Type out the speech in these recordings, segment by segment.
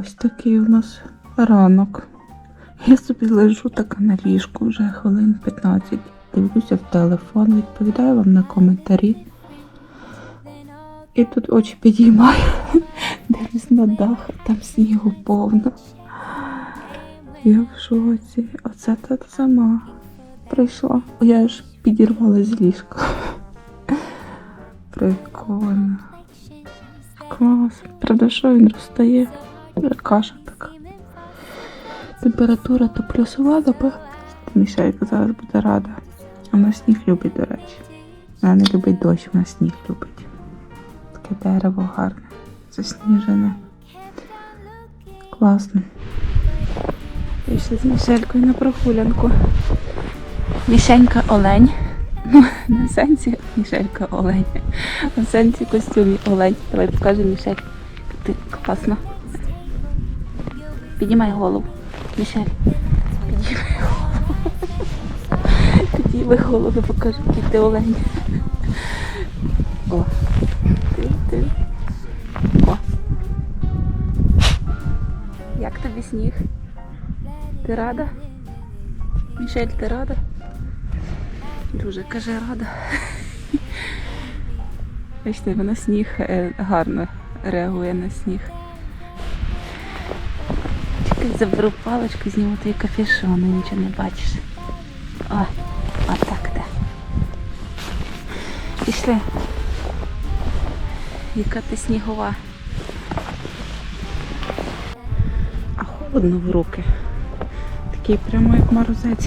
Ось такий у нас ранок. Я собі лежу така на ліжку вже хвилин 15. Дивлюся в телефон, відповідаю вам на коментарі. І тут очі підіймаю. Дивлюсь на дах, там снігу повно. Я в шоці. Оце та сама прийшла. Я ж підірвала з ліжка. Прикольно. Клас. Правда, що він розстає? Каша така. Температура то плюсова, то Мішелька зараз буде рада. Вона сніг любить, до речі. Вона не любить дощ, вона сніг любить. Таке дерево гарне, засніжене. Класно. Пішли з Мішелькою на прогулянку. Мішенька олень. Ну, в сенсі Мішелька олень, а в сенсі костюмі олень. Давай покажемо Мішель. Ти класно. Піднімай голову. Мішель. Піднімай голову. Піднімай голову, покажи, який ти олень. О. Ти, ти. О. Як тобі сніг? Ти рада? Мішель, ти рада? Дуже каже рада. Бачите, вона сніг е, гарно реагує на сніг. Заберу паличку, зніму твій капюшон, і нічого не бачиш. О, отак, да. Пішли. Яка ти снігова. А холодно в руки. Такий прямо як морозець.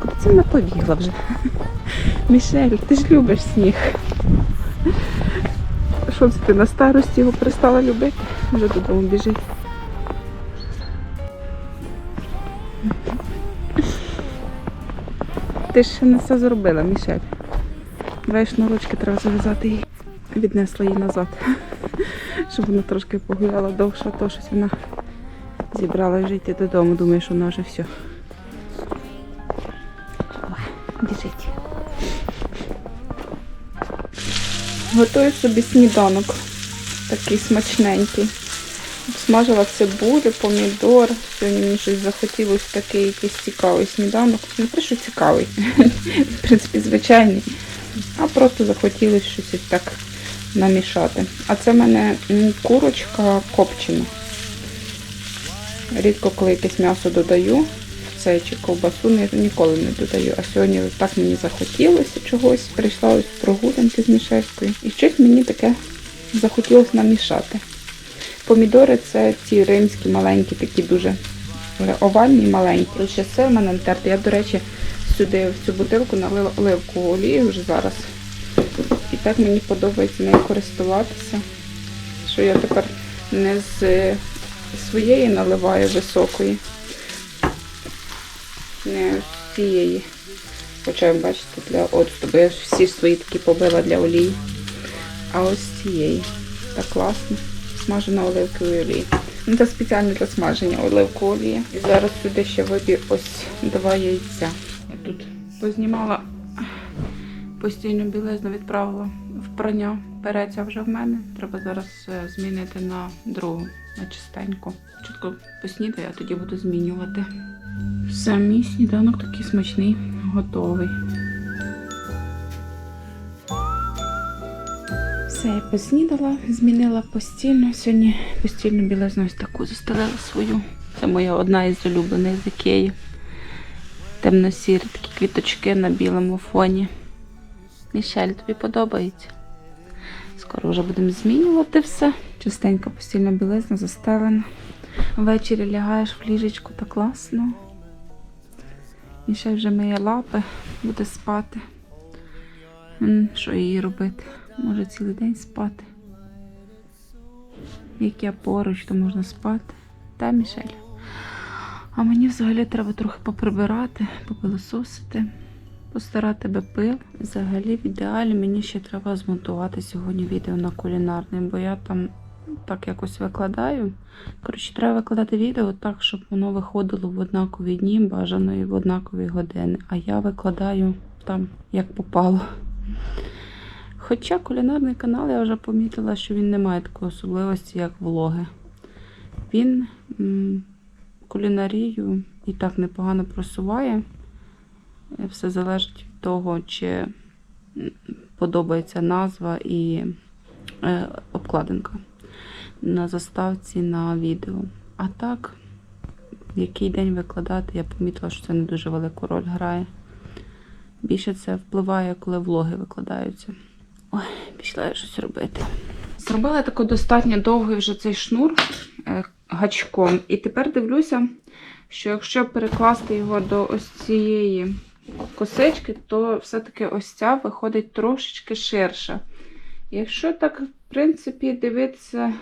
Куди це вона побігла вже? Мішель, ти ж любиш сніг. Що це ти на старості його перестала любити? Вже додому біжить. Ти ж ще не все зробила, Мішель. Давай шнурочки треба зав'язати їй. Віднесла її назад. Щоб вона трошки погуляла довше, то щось вона зібрала вже йти додому. Думаю, що вона вже все. Біжить. Готую собі сніданок. Такий смачненький. Смажила цибулю, помідор. Сьогодні мені щось захотілося такий якийсь цікавий сніданок. Не те, що цікавий, в принципі, звичайний. А просто захотілося щось так намішати. А це в мене курочка копчена. Рідко, коли якесь м'ясо додаю, в це чи ковбасу не, ніколи не додаю. А сьогодні так мені захотілося чогось. Прийшла ось прогулянки з мішечкою. І щось мені таке захотілося намішати. Помідори це ці римські маленькі, такі дуже овальні маленькі. Ще сир в мене натертий. Я, до речі, сюди в цю бутилку налила оливкову олію вже зараз. І так мені подобається нею користуватися. Що я тепер не з своєї наливаю високої, не з цієї. Хоча, бачите, для оцту, бо я всі свої такі побила для олії. А ось цієї. Так класно. Смажена оливковою олією. Ну, це спеціально для смаження оливкової олії. І зараз сюди ще вибір ось два яйця. Я тут познімала постійну білизну, відправила в прання. Переться вже в мене. Треба зараз е, змінити на другу, на чистеньку. Чітко поснідаю, а тоді буду змінювати. Все, мій сніданок такий смачний, готовий. Все, я поснідала, змінила постільну. Сьогодні постільну білизну ось таку застелила свою. Це моя одна із улюблених з Ікеї. Темно-сірі такі квіточки на білому фоні. Мішель, тобі подобається? Скоро вже будемо змінювати все. Частенько постільна білизна застелена. Ввечері лягаєш в ліжечку так класно. Мішель вже миє лапи, буде спати. Що їй робити? Може цілий день спати. Як я поруч, то можна спати. Та, Мішель? А мені взагалі треба трохи поприбирати, попилососити, постирати би пил. Взагалі, в ідеалі мені ще треба змонтувати сьогодні відео на кулінарне, бо я там так якось викладаю. Коротше, треба викладати відео так, щоб воно виходило в однакові дні, бажано і в однакові години. А я викладаю там як попало. Хоча кулінарний канал я вже помітила, що він не має такої особливості, як влоги. він кулінарію і так непогано просуває. Е, Все залежить від того, чи подобається назва і е, обкладинка на заставці на відео. А так, який день викладати, я помітила, що це не дуже велику роль грає. Більше це впливає, коли влоги викладаються. Ой, пішла я щось робити. Зробила тако достатньо довгий вже цей шнур е, гачком. І тепер дивлюся, що якщо перекласти його до ось цієї косички, то все-таки ось ця виходить трошечки ширша. Якщо так, в принципі, дивитися,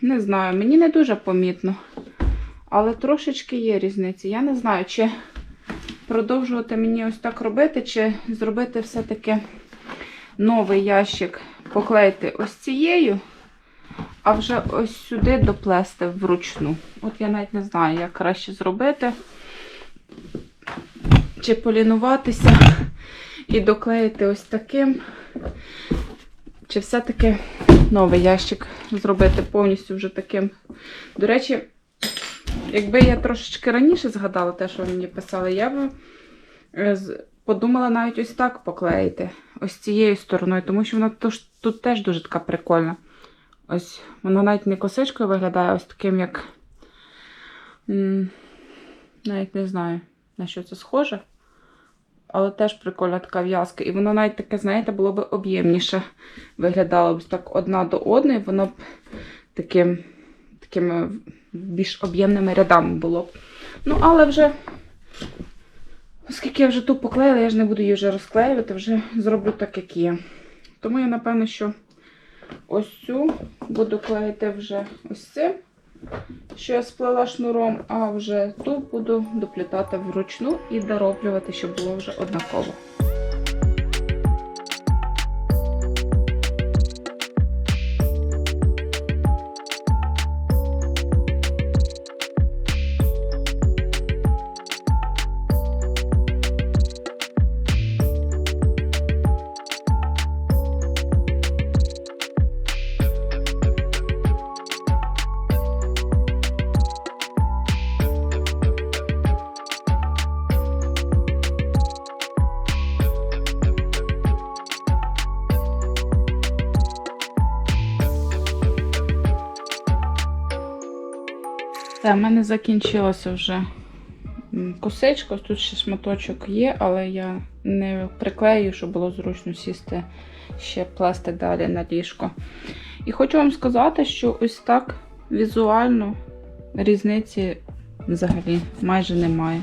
не знаю, мені не дуже помітно. Але трошечки є різниця. Я не знаю, чи продовжувати мені ось так робити, чи зробити все-таки новий ящик, поклеїти ось цією, а вже ось сюди доплести вручну. От я навіть не знаю, як краще зробити. Чи полінуватися і доклеїти ось таким. Чи все-таки новий ящик зробити повністю вже таким. До речі, якби я трошечки раніше згадала те, що ви мені писали, я б е, подумала навіть ось так поклеїти. Ось цією стороною, тому що вона тож- тут теж дуже така прикольна. Ось вона навіть не косичкою виглядає, ось таким, як. Навіть не знаю, на що це схоже. Але теж прикольна така в'язка. І воно навіть таке, знаєте, було б об'ємніше. Виглядало б так одна до одної, воно б таким, такими більш об'ємними рядами було б. Ну, але вже, оскільки я вже ту поклеїла, я ж не буду її вже розклеювати, вже зроблю так, як є. Тому я, напевно, що ось цю буду клеїти вже ось цим, що я сплела шнуром, а вже ту буду доплітати вручну і дороблювати, щоб було вже однаково. Це в мене закінчилося вже косичка. Тут ще шматочок є, але я не приклею, щоб було зручно сісти ще плести далі на ліжко. І хочу вам сказати, що ось так візуально різниці взагалі майже немає.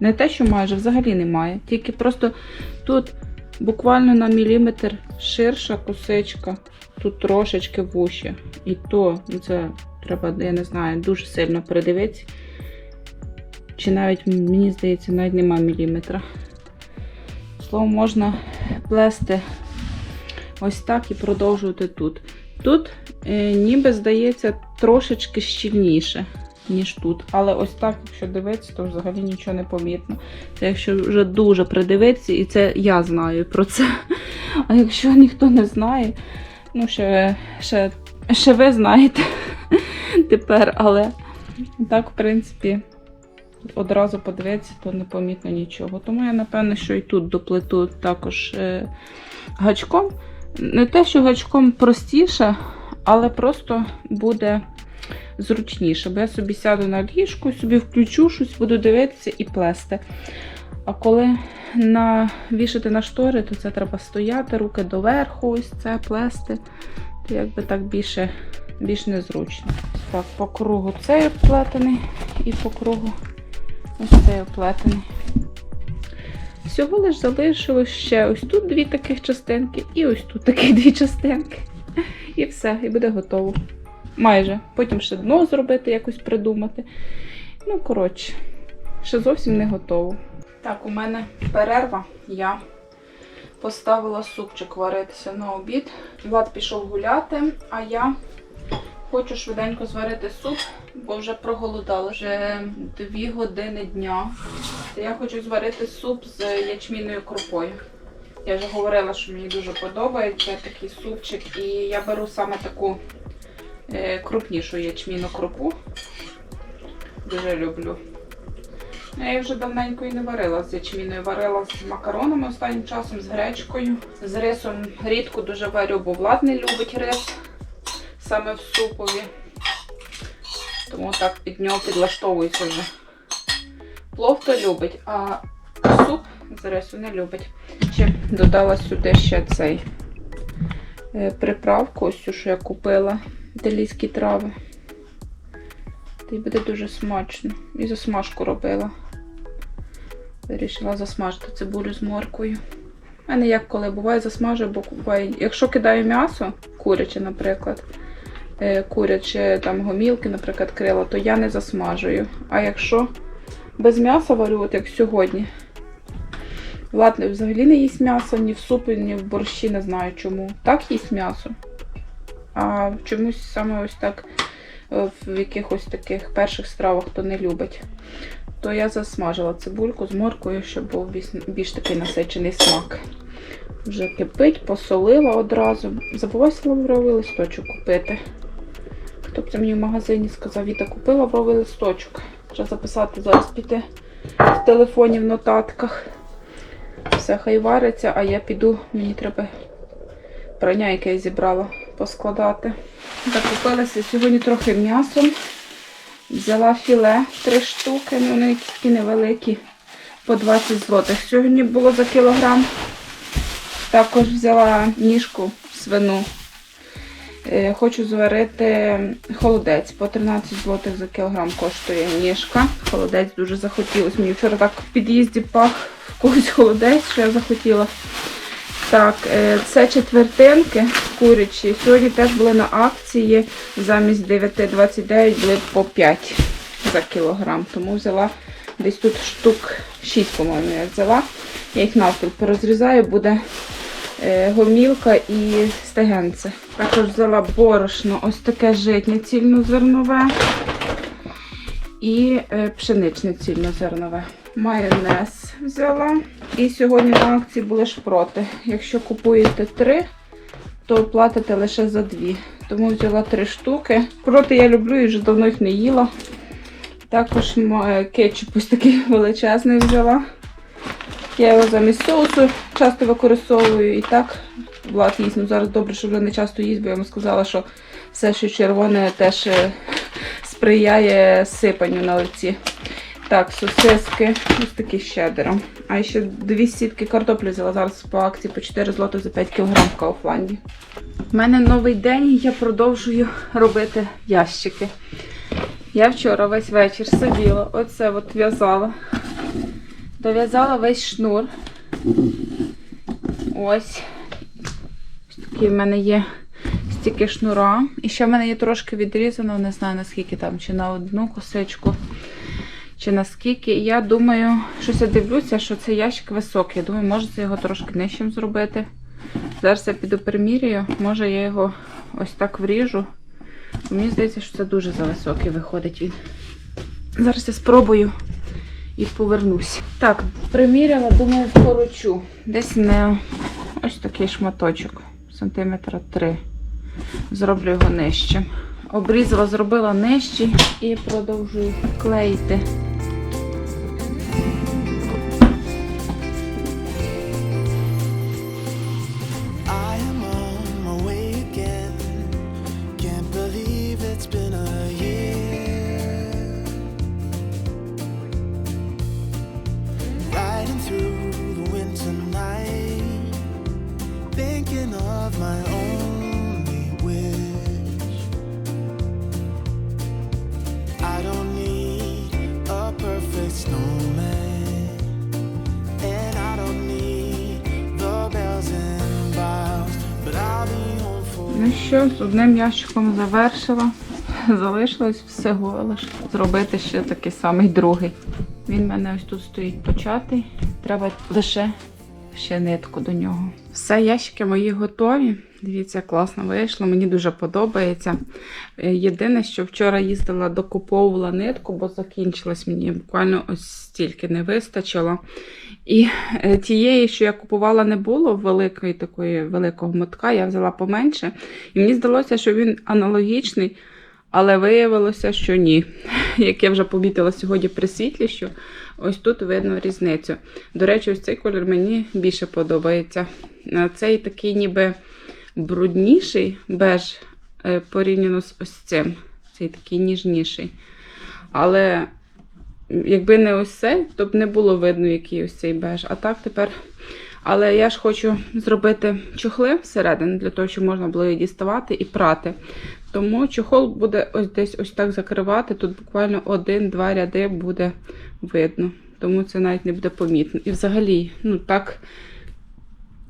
Не те, що майже взагалі немає. Тільки просто тут буквально на міліметр ширша косичка, тут трошечки вужче. І то це треба, я не знаю, дуже сильно придивитися. Чи навіть, мені здається, навіть нема міліметра. Словом, можна плести ось так і продовжувати тут. Тут, е, ніби здається, трошечки щільніше, ніж тут. Але ось так, якщо дивитися, то взагалі нічого не помітно. Це якщо вже дуже придивитися, і це я знаю про це. А якщо ніхто не знає, ну ще, ще, ще ви знаєте тепер, але так, в принципі, одразу подивитися, то не помітно нічого. Тому я, напевно, що і тут доплету також е, гачком. Не те, що гачком простіше, але просто буде зручніше. Бо я собі сяду на ліжку, собі включу щось, буду дивитися і плести. А коли навішати на штори, то це треба стояти, руки доверху, ось це плести. То якби так більше, більш незручно. Так, по кругу цей оплетений і по кругу ось цей оплетений. Всього лиш залишилось ще ось тут дві таких частинки, і ось тут такі дві частинки. І все, і буде готово. Майже. Потім ще дно зробити, якось придумати. Ну, коротше, ще зовсім не готово. Так, у мене перерва. Я поставила супчик варитися на обід. Влад пішов гуляти, а я хочу швиденько зварити суп, бо вже проголодала. Вже 2 години дня. Я хочу зварити суп з ячмінною крупою. Я вже говорила, що мені дуже подобається такий супчик, і я беру саме таку е, крупнішу ячмінну крупу. Дуже люблю. Ну, Я вже давненько і не варила з ячміною. Варила з макаронами останнім часом, з гречкою. З рисом рідко дуже варю, бо Влад не любить рис саме в супові. Тому так під нього підлаштовується вже. Плов то любить, а суп з рису не любить. Ще додала сюди ще цей е, приправку, ось цю, що я купила, італійські трави. Й буде дуже смачно. І засмажку робила. Вирішила засмажити цибулю з морквою. У мене як коли буває засмажую, бо буває, якщо кидаю м'ясо, куряче, наприклад, е, куряче там гомілки, наприклад, крила, то я не засмажую. А якщо без м'яса варю, от як сьогодні. Влад взагалі не їсть м'ясо ні в супі, ні в борщі, не знаю чому. Так їсть м'ясо. А чомусь саме ось так е, в якихось таких перших стравах то не любить. То я засмажила цибульку з моркою, щоб був більш, такий насичений смак. Вже кипить, посолила одразу. Забувайся лавровий листочок купити. Це мені в магазині сказав, Віта купила лавровий листочок. Треба записати зараз піти в телефоні в нотатках. Все хай вариться, а я піду, мені треба прання, яке я зібрала, поскладати. Закупилася сьогодні трохи м'ясом. Взяла філе три штуки, ну вони такі невеликі, по 20 злотих. Сьогодні було за кілограм. Також взяла ніжку свину. Е, Хочу зварити холодець. По 13 злотих за кілограм коштує ніжка. Холодець дуже захотілось. Мені вчора так в під'їзді пах в когось холодець, що я захотіла. Так, е, це четвертинки курячі. Сьогодні теж були на акції. Замість 9,29 були по 5 за кілограм. Тому взяла десь тут штук 6, по-моєму, я взяла. Я їх навпіл порозрізаю, буде е, гомілка і стегенце. Також взяла борошно, ось таке житнє цільнозернове і е, пшеничне цільнозернове. Майонез взяла. І сьогодні на акції були шпроти. Якщо купуєте три, то платите лише за дві. Тому взяла три штуки. Шпроти я люблю і вже давно їх не їла. Також е, кетчуп ось такий величезний взяла. Я його замість соусу часто використовую і так. Влад їсть. Ну зараз добре, що вже не часто їсть, бо я йому сказала, що все, що червоне, теж е, сприяє сипанню на лиці. Так, сосиски, ось такі з щедером. А ще дві сітки картоплі взяла зараз по акції по 4 злоти за 5 кг в Кауфланді. У мене новий день і я продовжую робити ящики. Я вчора весь вечір сиділа, оце от в'язала. Дов'язала весь шнур. Ось. Такий в мене є стільки шнура. І ще в мене є трошки відрізано, не знаю наскільки там, чи на одну косичку, чи наскільки. І я думаю, щось я дивлюся, що цей ящик високий. Я думаю, може це його трошки нижчим зробити. Зараз я піду примірюю, може я його ось так вріжу. Мені здається, що це дуже зависокий виходить він. Зараз я спробую і повернусь. Так, приміряла, думаю, вкорочу. Десь не ось такий шматочок, сантиметра 3. Зроблю його нижчим. Обрізала, зробила нижчий і продовжую клеїти. Ну що, з одним ящиком завершила. Залишилось всього лиш зробити ще такий самий другий. Він в мене ось тут стоїть початий. Треба лише ще нитку до нього. Все, ящики мої готові. Дивіться, класно вийшло. Мені дуже подобається. Е, Єдине, що вчора їздила, докуповувала нитку, бо закінчилась мені буквально ось стільки не вистачило. І е, тієї, що я купувала, не було великої такої великого мотка, я взяла поменше. І мені здалося, що він аналогічний, але виявилося, що ні. Як я вже помітила сьогодні при світлі, що ось тут видно різницю. До речі, ось цей колір мені більше подобається. Е, Цей такий ніби брудніший беж е, порівняно з ось цим. Цей такий ніжніший. Але якби не ось цей, то б не було видно, який ось цей беж. А так тепер. Але я ж хочу зробити чохли всередину, для того, щоб можна було її діставати і прати. Тому чохол буде ось десь ось так закривати. Тут буквально один-два ряди буде видно. Тому це навіть не буде помітно. І взагалі, ну так,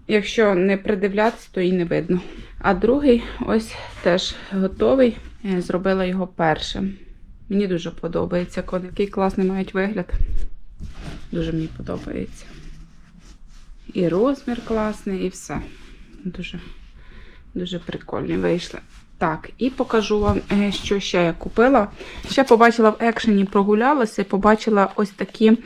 якщо не придивлятися, то і не видно. А другий ось теж готовий. Е, Зробила його першим. Мені дуже подобається, який класний мають вигляд. Дуже мені подобається. І розмір класний, і все. Дуже, дуже прикольні вийшли. Так, і покажу вам, е, що ще я купила. Ще побачила в екшені, прогулялася побачила ось такі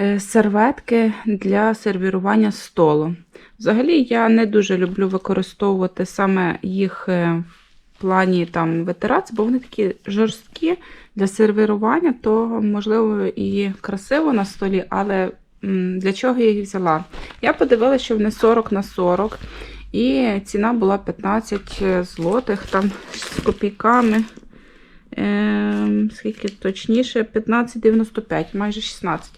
е, серветки для сервірування столу. Взагалі, я не дуже люблю використовувати саме їх е, плані там витиратися, бо вони такі жорсткі для сервірування, то можливо і красиво на столі, але для чого я їх взяла? Я подивилася, що вони 40 на 40. І ціна була 15 злотих, там з копійками. Ем, скільки точніше, 15,95, майже 16.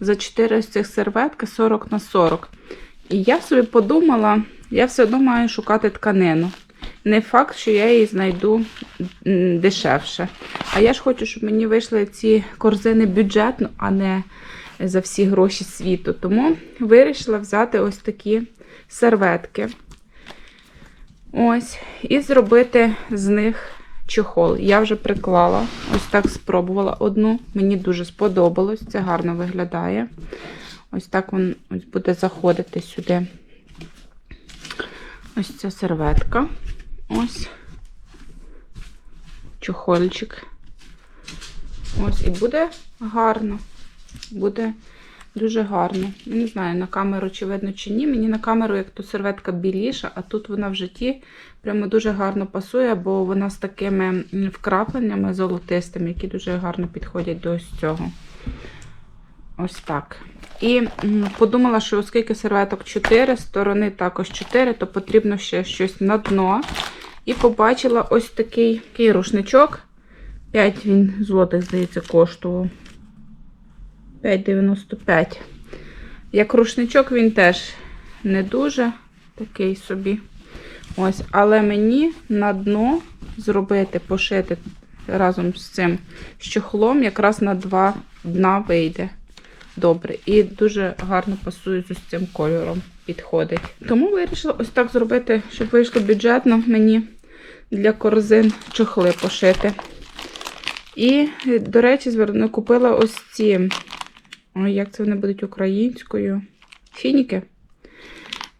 За 4 з цих серветки 40 на 40. І я собі подумала, я все одно маю шукати тканину. Не факт, що я її знайду дешевше. А я ж хочу, щоб мені вийшли ці корзини бюджетно, а не за всі гроші світу. Тому вирішила взяти ось такі серветки. Ось, і зробити з них чохол. Я вже приклала, ось так спробувала одну. Мені дуже сподобалось, це гарно виглядає. Ось так він ось буде заходити сюди. Ось ця серветка. Ось чохольчик. Ось, і буде гарно. Буде Дуже гарно. Я не знаю, на камеру чи видно, чи ні. Мені на камеру, як то серветка біліша, а тут вона в житті прямо дуже гарно пасує, бо вона з такими вкрапленнями золотистими, які дуже гарно підходять до ось цього. Ось так. І подумала, що оскільки серветок 4, сторони також 4, то потрібно ще щось на дно. І побачила ось такий, такий рушничок. 5 він злотих, здається, коштував. 5,95. Як рушничок він теж не дуже такий собі. Ось, але мені на дно зробити, пошити разом з цим з чохлом, якраз на два дна вийде. Добре. І дуже гарно пасує з цим кольором. Підходить. Тому вирішила ось так зробити, щоб вийшло бюджетно мені для корзин чохли пошити. І, до речі, купила ось ці. Як це вони будуть українською? Фініки.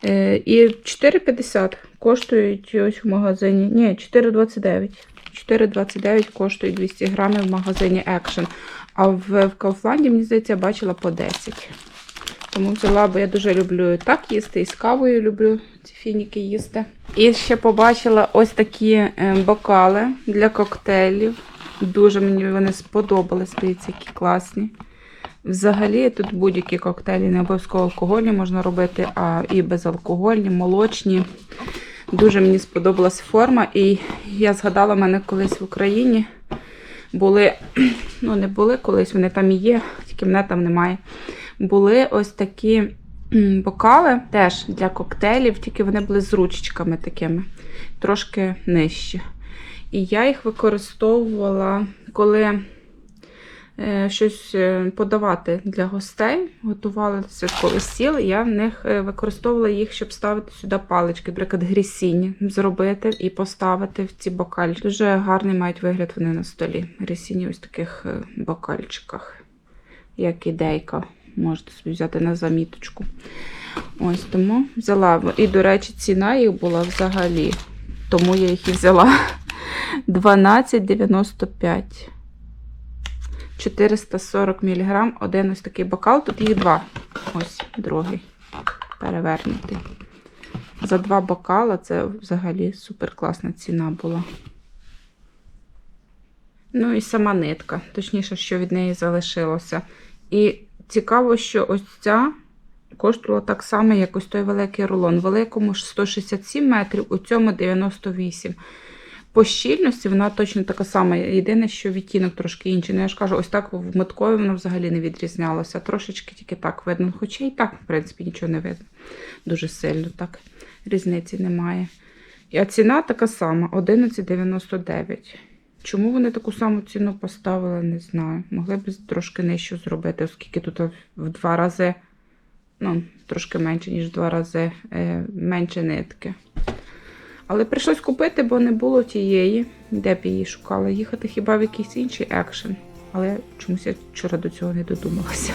Е, і 4,50 коштують ось в магазині. Ні, 4,29. 4,29 коштують 200 грамів в магазині Action. А в, в Kaufland, мені здається, я бачила по 10. Тому взяла, бо я дуже люблю так їсти, і з кавою люблю ці фініки їсти. І ще побачила ось такі е, бокали для коктейлів. Дуже мені вони сподобались, дивіться, які класні. Взагалі тут будь-які коктейлі, не обов'язково алкогольні можна робити, а і безалкогольні, молочні. Дуже мені сподобалась форма. І я згадала, мене колись в Україні були, ну не були колись, вони там і є, тільки мене там немає. Були ось такі бокали теж для коктейлів, тільки вони були з ручечками такими, трошки нижчі. І я їх використовувала, коли щось е, подавати для гостей, готували святковий стіл, я в них е, використовувала їх, щоб ставити сюди палички, наприклад, грісіні зробити і поставити в ці бокальчики. Дуже гарний мають вигляд вони на столі. Грісіні ось таких е, бокальчиках, як ідейка. Можете собі взяти на заміточку. Ось тому взяла. І, до речі, ціна їх була взагалі. Тому я їх і взяла. 12,95. 440 мг. Один ось такий бокал. Тут їх два. Ось другий. Перевернутий. За два бокала це взагалі супер класна ціна була. Ну і сама нитка, точніше, що від неї залишилося. І цікаво, що ось ця коштувала так само, як ось той великий рулон. В великому ж 167 метрів, у цьому 98. По щільності вона точно така сама. Єдине, що відтінок трошки інший. Ну, я ж кажу, ось так в меткові воно взагалі не відрізнялося. Трошечки тільки так видно. Хоча і так, в принципі, нічого не видно. Дуже сильно так. Різниці немає. А ціна така сама 11,99. Чому вони таку саму ціну поставили, не знаю. Могли б трошки нижче зробити, оскільки тут в два рази, ну, трошки менше, ніж в два рази е, менше нитки. Але прийшлось купити, бо не було тієї, де б її шукала. Їхати хіба в якийсь інший екшен. Але чомусь я вчора до цього не додумалася.